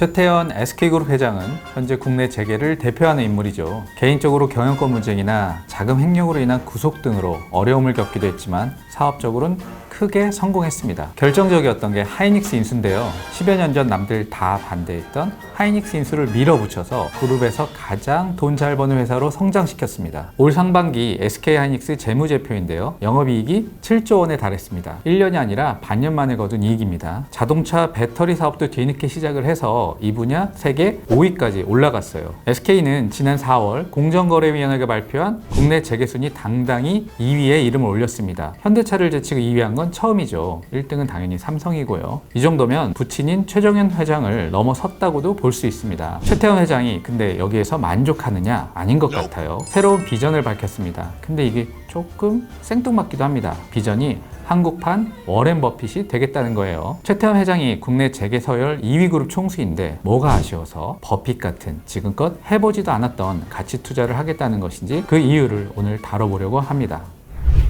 최태원 SK그룹 회장은 현재 국내 재계를 대표하는 인물이죠. 개인적으로 경영권 문제이나 자금 횡령으로 인한 구속 등으로 어려움을 겪기도 했지만 사업적으로는 크게 성공했습니다. 결정적이었던 게 하이닉스 인수인데요. 10여 년 전 남들 다 반대했던 하이닉스 인수를 밀어붙여서 그룹에서 가장 돈 잘 버는 회사로 성장시켰습니다. 올 상반기 SK 하이닉스 재무제표인데요. 영업이익이 7조 원에 달했습니다. 1년이 아니라 반년 만에 거둔 이익입니다. 자동차 배터리 사업도 뒤늦게 시작을 해서 이 분야 세계 5위까지 올라갔어요. SK는 지난 4월 공정거래위원회가 발표한 국내 재계순위 당당히 2위에 이름을 올렸습니다. 현대차를 제치고 2위한 건 처음이죠. 1등은 당연히 삼성이고요. 이 정도면 부친인 최정현 회장을 넘어섰다고도 볼 수 있습니다. 최태원 회장이 근데 여기에서 만족하느냐? 아닌 것 같아요. 새로운 비전을 밝혔습니다. 근데 이게 조금 생뚱맞기도 합니다. 비전이 한국판 워렌 버핏이 되겠다는 거예요. 최태원 회장이 국내 재계 서열 2위 그룹 총수인데 뭐가 아쉬워서 버핏 같은 지금껏 해보지도 않았던 가치 투자를 하겠다는 것인지 그 이유를 오늘 다뤄보려고 합니다.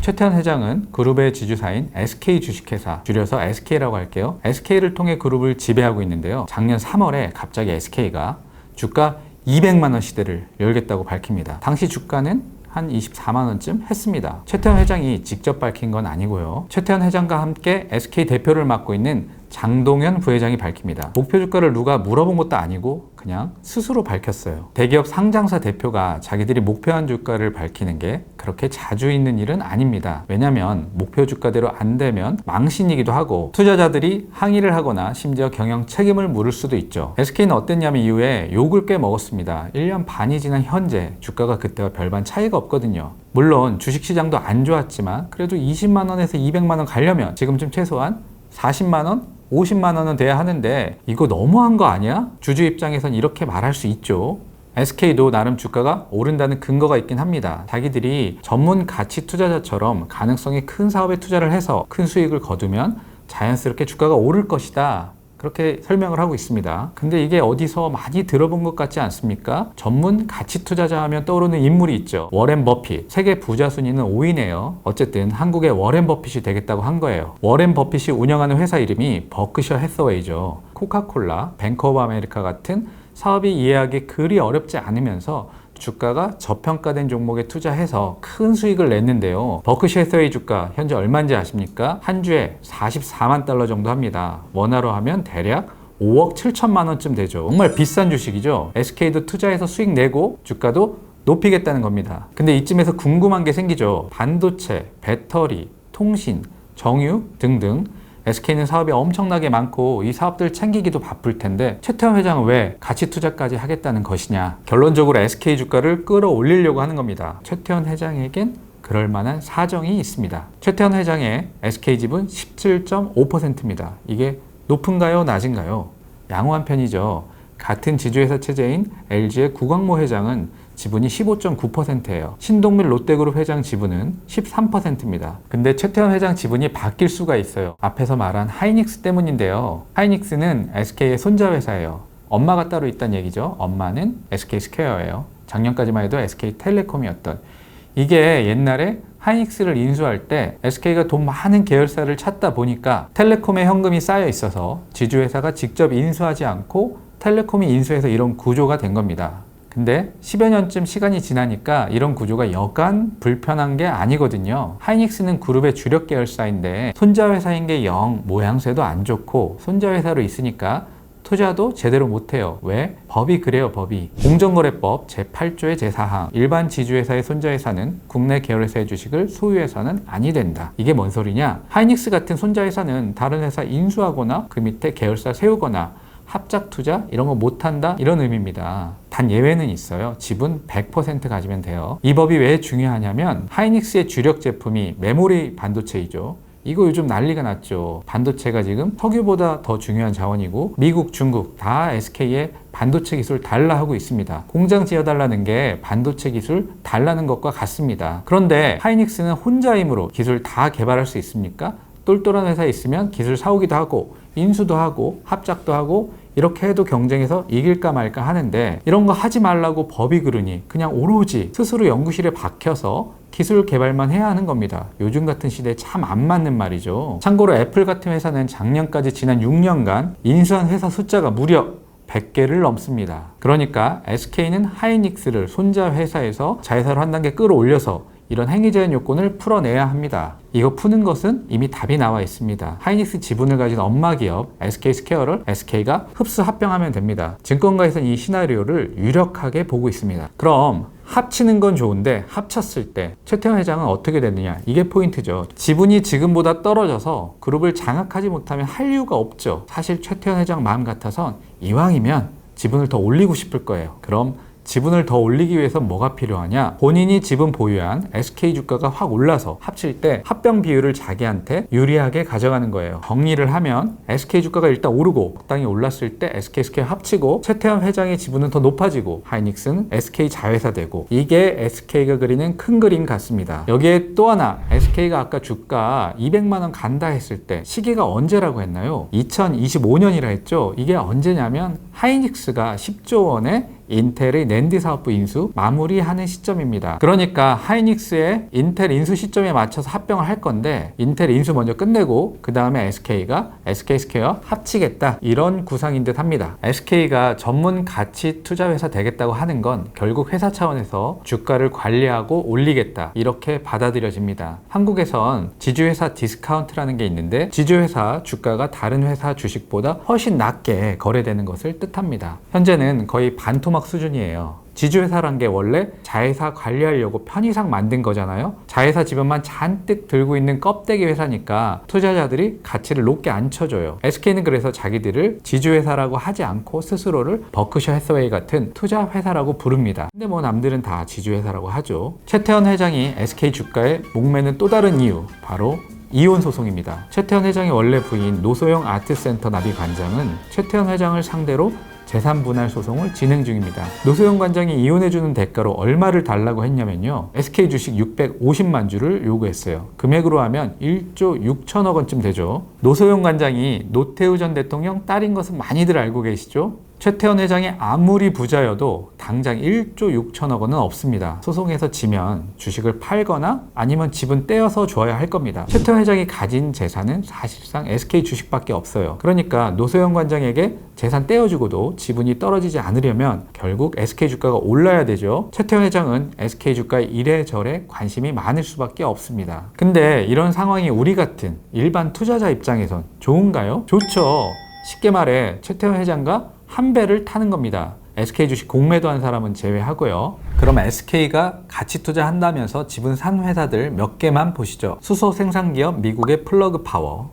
최태원 회장은 그룹의 지주사인 SK 주식회사, 줄여서 SK라고 할게요. SK를 통해 그룹을 지배하고 있는데요. 작년 3월에 갑자기 SK가 주가 200만 원 시대를 열겠다고 밝힙니다. 당시 주가는 한 24만 원쯤 했습니다. 최태원 회장이 직접 밝힌 건 아니고요. 최태원 회장과 함께 SK 대표를 맡고 있는 장동현 부회장이 밝힙니다. 목표 주가를 누가 물어본 것도 아니고 그냥 스스로 밝혔어요. 대기업 상장사 대표가 자기들이 목표한 주가를 밝히는 게 그렇게 자주 있는 일은 아닙니다. 왜냐하면 목표 주가대로 안 되면 망신이기도 하고 투자자들이 항의를 하거나 심지어 경영 책임을 물을 수도 있죠. SK는 어땠냐면 이후에 욕을 꽤 먹었습니다. 1년 반이 지난 현재 주가가 그때와 별반 차이가 없거든요. 물론 주식시장도 안 좋았지만 그래도 20만 원에서 200만 원 가려면 지금쯤 최소한 40만 원, 50만 원은 돼야 하는데 이거 너무한 거 아니야? 주주 입장에선 이렇게 말할 수 있죠. SK도 나름 주가가 오른다는 근거가 있긴 합니다. 자기들이 전문 가치 투자자처럼 가능성이 큰 사업에 투자를 해서 큰 수익을 거두면 자연스럽게 주가가 오를 것이다. 그렇게 설명을 하고 있습니다. 근데 이게 어디서 많이 들어본 것 같지 않습니까? 전문 가치 투자자 하면 떠오르는 인물이 있죠. 워렌 버핏. 세계 부자 순위는 5위네요. 어쨌든 한국의 워렌 버핏이 되겠다고 한 거예요. 워렌 버핏이 운영하는 회사 이름이 버크셔 해서웨이죠. 코카콜라, 뱅커 오브 아메리카 같은 사업이 이해하기 그리 어렵지 않으면서 주가가 저평가된 종목에 투자해서 큰 수익을 냈는데요. 버크셔 해서웨이 주가 현재 얼마인지 아십니까? 한 주에 44만 달러 정도 합니다. 원화로 하면 대략 5억 7천만 원쯤 되죠. 정말 비싼 주식이죠. SK도 투자해서 수익 내고 주가도 높이겠다는 겁니다. 근데 이쯤에서 궁금한 게 생기죠. 반도체, 배터리, 통신, 정유 등등 SK는 사업이 엄청나게 많고 이 사업들 챙기기도 바쁠 텐데 최태원 회장은 왜 가치 투자까지 하겠다는 것이냐? 결론적으로 SK 주가를 끌어올리려고 하는 겁니다. 최태원 회장에겐 그럴 만한 사정이 있습니다. 최태원 회장의 SK 지분 17.5%입니다. 이게 높은가요, 낮은가요? 양호한 편이죠. 같은 지주회사 체제인 LG의 구광모 회장은 지분이 15.9%예요. 신동밀 롯데그룹 회장 지분은 13%입니다. 근데 최태원 회장 지분이 바뀔 수가 있어요. 앞에서 말한 하이닉스 때문인데요. 하이닉스는 SK의 손자 회사예요. 엄마가 따로 있다는 얘기죠. 엄마는 SK 스퀘어예요. 작년까지만 해도 SK 텔레콤이었던. 이게 옛날에 하이닉스를 인수할 때 SK가 돈 많은 계열사를 찾다 보니까 텔레콤에 현금이 쌓여 있어서 지주회사가 직접 인수하지 않고 텔레콤이 인수해서 이런 구조가 된 겁니다. 근데 10여 년쯤 시간이 지나니까 이런 구조가 여간 불편한 게 아니거든요. 하이닉스는 그룹의 주력 계열사인데 손자 회사인 게 영 모양새도 안 좋고 손자 회사로 있으니까 투자도 제대로 못해요. 왜? 법이 그래요, 법이. 공정거래법 제8조의 제4항. 일반 지주회사의 손자회사는 국내 계열회사의 주식을 소유해서는 아니 된다. 이게 뭔 소리냐? 하이닉스 같은 손자회사는 다른 회사 인수하거나 그 밑에 계열사 세우거나 합작 투자 이런 거 못한다 이런 의미입니다. 단 예외는 있어요. 지분 100% 가지면 돼요. 이 법이 왜 중요하냐면 하이닉스의 주력 제품이 메모리 반도체이죠. 이거 요즘 난리가 났죠. 반도체가 지금 석유보다 더 중요한 자원이고 미국, 중국 다 SK의 반도체 기술 달라 하고 있습니다. 공장 지어달라는 게 반도체 기술 달라는 것과 같습니다. 그런데 하이닉스는 혼자 힘으로 기술 다 개발할 수 있습니까? 똘똘한 회사에 있으면 기술 사오기도 하고 인수도 하고 합작도 하고 이렇게 해도 경쟁에서 이길까 말까 하는데 이런 거 하지 말라고 법이 그러니 그냥 오로지 스스로 연구실에 박혀서 기술 개발만 해야 하는 겁니다. 요즘 같은 시대에 참 안 맞는 말이죠. 참고로 애플 같은 회사는 작년까지 지난 6년간 인수한 회사 숫자가 무려 100개를 넘습니다. 그러니까 SK는 하이닉스를 손자 회사에서 자회사로 한 단계 끌어올려서 이런 행위제한 요건을 풀어내야 합니다. 이거 푸는 것은 이미 답이 나와 있습니다. 하이닉스 지분을 가진 엄마 기업 SK 스퀘어를 SK가 흡수 합병하면 됩니다. 증권가에서는 이 시나리오를 유력하게 보고 있습니다. 그럼 합치는 건 좋은데 합쳤을 때 최태원 회장은 어떻게 되느냐 이게 포인트죠. 지분이 지금보다 떨어져서 그룹을 장악하지 못하면 할 이유가 없죠. 사실 최태원 회장 마음 같아선 이왕이면 지분을 더 올리고 싶을 거예요. 그럼 지분을 더 올리기 위해서 뭐가 필요하냐? 본인이 지분 보유한 SK 주가가 확 올라서 합칠 때 합병 비율을 자기한테 유리하게 가져가는 거예요. 정리를 하면 SK 주가가 일단 오르고 적당히 올랐을 때 SK 스퀘어 합치고 최태원 회장의 지분은 더 높아지고 하이닉스는 SK 자회사 되고 이게 SK가 그리는 큰 그림 같습니다. 여기에 또 하나 SK가 아까 주가 200만 원 간다 했을 때 시기가 언제라고 했나요? 2025년이라 했죠. 이게 언제냐면 하이닉스가 10조 원의 인텔의 낸드 사업부 인수 마무리하는 시점입니다. 그러니까 하이닉스의 인텔 인수 시점에 맞춰서 합병을 할 건데 인텔 인수 먼저 끝내고 그 다음에 SK가 SK 스퀘어 합치겠다 이런 구상인 듯 합니다. SK가 전문 가치 투자 회사 되겠다고 하는 건 결국 회사 차원에서 주가를 관리하고 올리겠다 이렇게 받아들여집니다. 한국에선 지주회사 디스카운트라는 게 있는데 지주회사 주가가 다른 회사 주식보다 훨씬 낮게 거래되는 것을 뜻합니다. 현재는 거의 반토막 수준이에요. 지주회사란 게 원래 자회사 관리하려고 편의상 만든 거잖아요. 자회사 지분만 잔뜩 들고 있는 껍데기 회사니까 투자자들이 가치를 높게 안 쳐줘요. SK는 그래서 자기들을 지주회사라고 하지 않고 스스로를 버크셔 해서웨이 같은 투자 회사라고 부릅니다. 근데 뭐 남들은 다 지주회사라고 하죠. 최태원 회장이 SK 주가에 목매는 또 다른 이유 바로 이혼 소송입니다. 최태원 회장의 원래 부인 노소영 아트센터 나비 관장은 최태원 회장을 상대로 재산 분할 소송을 진행 중입니다. 노소영 관장이 이혼해주는 대가로 얼마를 달라고 했냐면요. SK 주식 650만 주를 요구했어요. 금액으로 하면 1조 6천억 원쯤 되죠. 노소영 관장이 노태우 전 대통령 딸인 것은 많이들 알고 계시죠? 최태원 회장이 아무리 부자여도 당장 1조 6천억 원은 없습니다. 소송에서 지면 주식을 팔거나 아니면 집은 떼어서 줘야 할 겁니다. 최태원 회장이 가진 재산은 사실상 SK 주식밖에 없어요. 그러니까 노소영 관장에게 재산 떼어주고도 지분이 떨어지지 않으려면 결국 SK 주가가 올라야 되죠. 최태원 회장은 SK 주가에 이래저래 관심이 많을 수밖에 없습니다. 근데 이런 상황이 우리 같은 일반 투자자 입장에선 좋은가요? 좋죠. 쉽게 말해 최태원 회장과 한 배를 타는 겁니다. SK 주식 공매도 한 사람은 제외하고요. 그럼 SK가 가치 투자한다면서 지분 산 회사들 몇 개만 보시죠. 수소 생산 기업 미국의 플러그 파워,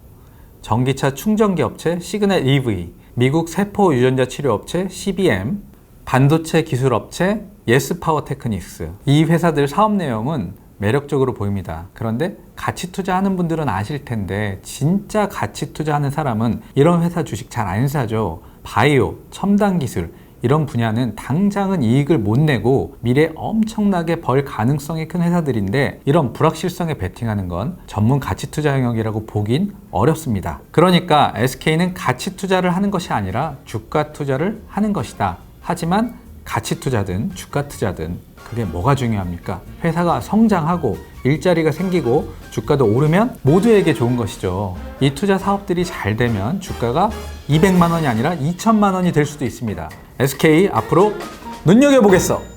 전기차 충전기 업체 시그널 EV, 미국 세포 유전자 치료 업체 CBM, 반도체 기술 업체 예스 파워 테크닉스. 이 회사들 사업 내용은 매력적으로 보입니다. 그런데 가치 투자하는 분들은 아실 텐데 진짜 가치 투자하는 사람은 이런 회사 주식 잘 안 사죠. 바이오, 첨단 기술 이런 분야는 당장은 이익을 못 내고 미래에 엄청나게 벌 가능성이 큰 회사들인데 이런 불확실성에 베팅하는 건 전문 가치 투자 영역이라고 보긴 어렵습니다. 그러니까 SK는 가치 투자를 하는 것이 아니라 주가 투자를 하는 것이다. 하지만 가치 투자든 주가 투자든 그게 뭐가 중요합니까? 회사가 성장하고 일자리가 생기고 주가도 오르면 모두에게 좋은 것이죠. 이 투자 사업들이 잘 되면 주가가 200만 원이 아니라 2천만 원이 될 수도 있습니다. SK 앞으로 눈여겨보겠어.